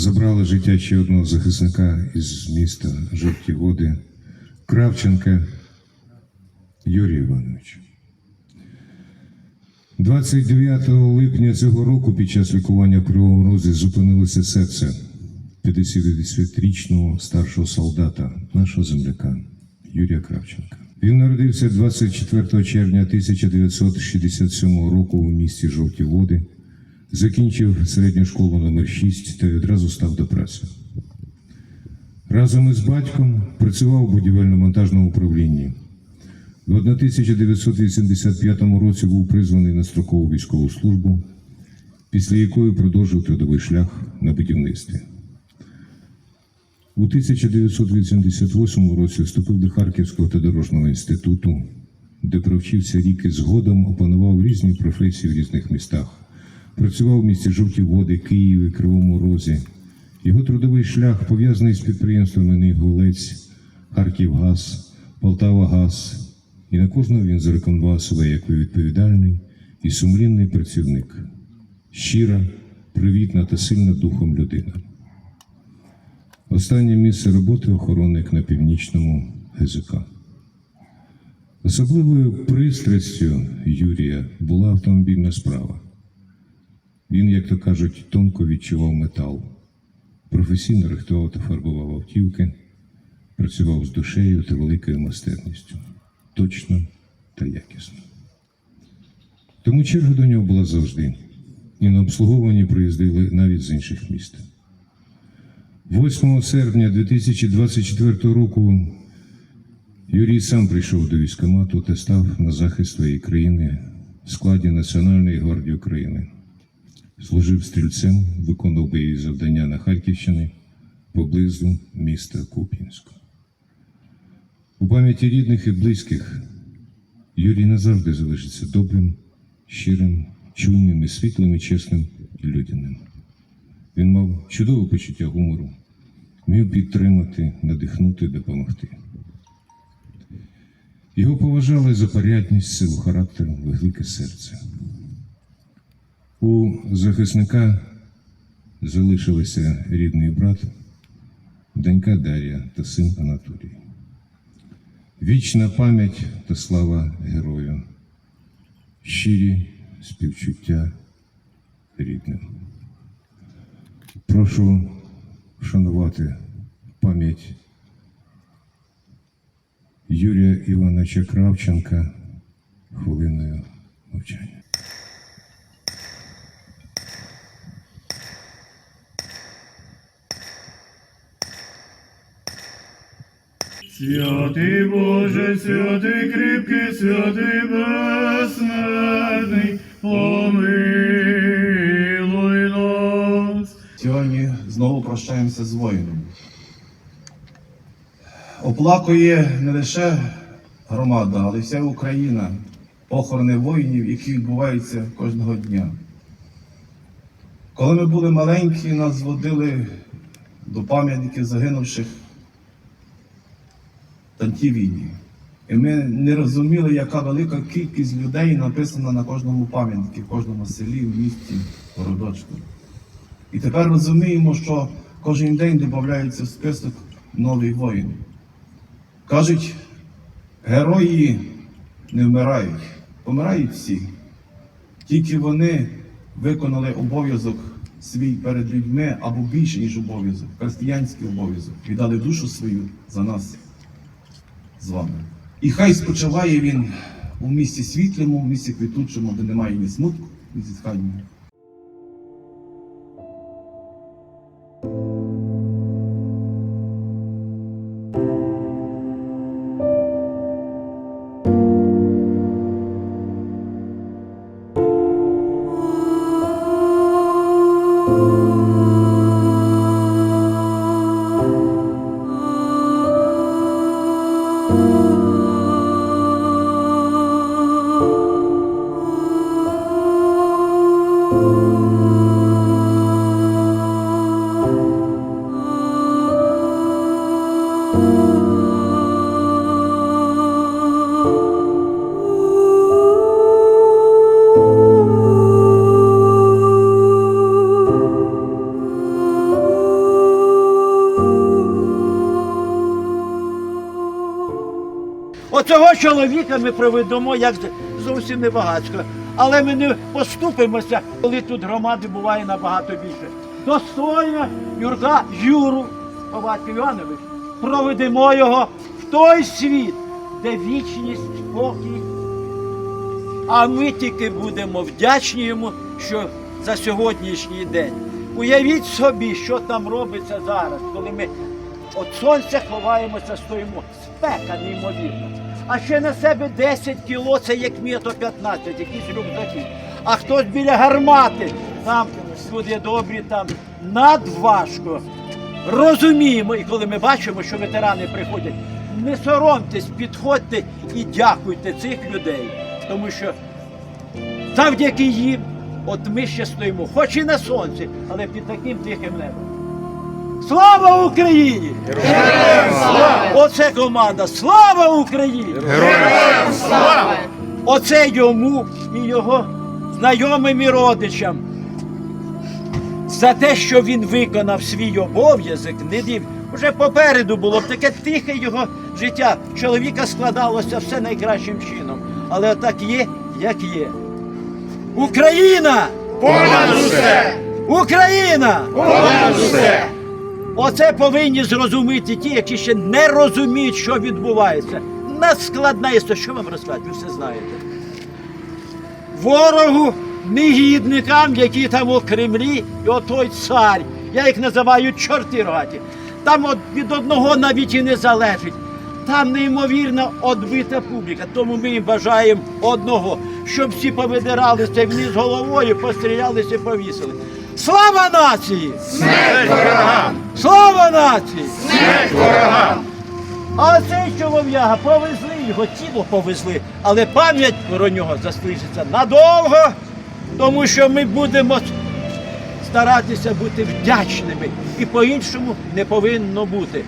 забрали життя ще одного захисника із міста Жовті Води Кравченка Юрія Івановича. 29 липня цього року під час лікування в Кривому Розі зупинилося серце 50-річного старшого солдата, нашого земляка Юрія Кравченка. Він народився 24 червня 1967 року у місті Жовті Води, закінчив середню школу номер 6 та й одразу став до праці. Разом із батьком працював у будівельно-монтажному управлінні. В 1985 році був призваний на строкову військову службу, після якої продовжив трудовий шлях на будівництві. У 1988 році вступив до Харківського та дорожнього інституту, де провчився рік і згодом опанував різні професії в різних містах. Працював в місті Жовті Води, Києві, Кривому Розі. Його трудовий шлях пов'язаний з підприємствами «Нигголець», Харківгаз, Полтавагаз. І на кожного він зарекомендував себе як відповідальний і сумлінний працівник, щира, привітна та сильна духом людина. Останнє місце роботи охоронник на північному ГЗК. Особливою пристрастю Юрія була автомобільна справа. Він, як то кажуть, тонко відчував метал, професійно рихтував та фарбував автівки, працював з душею та великою майстерністю, точно та якісно. Тому черга до нього була завжди, і на обслуговуванні приїздили навіть з інших міст. 8 серпня 2024 року Юрій сам прийшов до військкомату та став на захист своєї країни в складі Національної гвардії України. Служив стрільцем, виконував бойові завдання на Харківщині поблизу міста Куп'янську. У пам'яті рідних і близьких Юрій назавжди залишиться добрим, щирим, чуйним і світлим і чесним людяним. Він мав чудове почуття гумору, вмів підтримати, надихнути, допомогти. Його поважали за порядність, силу характеру, велике серце. У захисника залишилися рідний брат, донька Дар'я та син Анатолій. Вічна пам'ять та слава герою, щирі співчуття рідним. Прошу вшанувати пам'ять Юрія Івановича Кравченка хвилиною мовчання. Святий Боже, святий кріпкий, святий безсмертний, помилуй нас. Сьогодні знову прощаємося з воїном. Оплакує не лише громада, але й вся Україна похорони воїнів, які відбуваються кожного дня. Коли ми були маленькі, нас зводили до пам'ятників загинувших в тій війні. І ми не розуміли, яка велика кількість людей написана на кожному пам'ятнику, в кожному селі, в місті, городочку. І тепер розуміємо, що кожен день додається в список нових воїнів. Кажуть, герої не вмирають, помирають всі. Тільки вони виконали обов'язок свій перед людьми або більше, ніж обов'язок, християнський обов'язок, віддали душу свою за нас з вами. І хай спочиває він у місті світлому, в місті квітучому, де немає ні смутку, ні зітхання. Цього чоловіка ми проведемо як зовсім не багатсько. Але ми не поступимося, коли тут громади буває набагато більше. Достойно Юрка Юру Паватко Іванович, проведемо його в той світ, де вічність, спокій. А ми тільки будемо вдячні йому, що за сьогоднішній день. Уявіть собі, що там робиться зараз, коли ми від сонця ховаємося, стоїмо. Спека неймовірна. А ще на себе 10 кіло, це як мето 15, якісь рюкзаки. А хтось біля гармати, там люди добрі, там надважко. Розуміємо, і коли ми бачимо, що ветерани приходять, не соромтесь, підходьте і дякуйте цих людей, тому що завдяки їм, от ми ще стоїмо, хоч і на сонці, але під таким тихим небом. Слава Україні! Героям слава! Оце команда! Слава Україні! Героям слава! Оце йому і його знайомим і родичам. За те, що він виконав свій обов'язок, не див. Уже попереду було б таке тихе його життя. Чоловіка складалося все найкращим чином. Але отак є, як є. Україна! Понад усе! Україна! Понад усе! Оце повинні зрозуміти ті, які ще не розуміють, що відбувається. Надскладна історія. Що вам розказати? Ви все знаєте. Ворогу, негідникам, які там у Кремлі, і отой цар. Я їх називаю чорти рогаті. Там от від одного навіть і не залежить. Там неймовірно одбита публіка. Тому ми їм бажаємо одного, щоб всі повидиралися вниз головою, пострілялися і повісили. Слава нації! Смерть! Слава нації! Смерть ворогам! А цей чолов'яга повезли його, тіло повезли, але пам'ять про нього залишиться надовго, тому що ми будемо старатися бути вдячними. І по-іншому не повинно бути.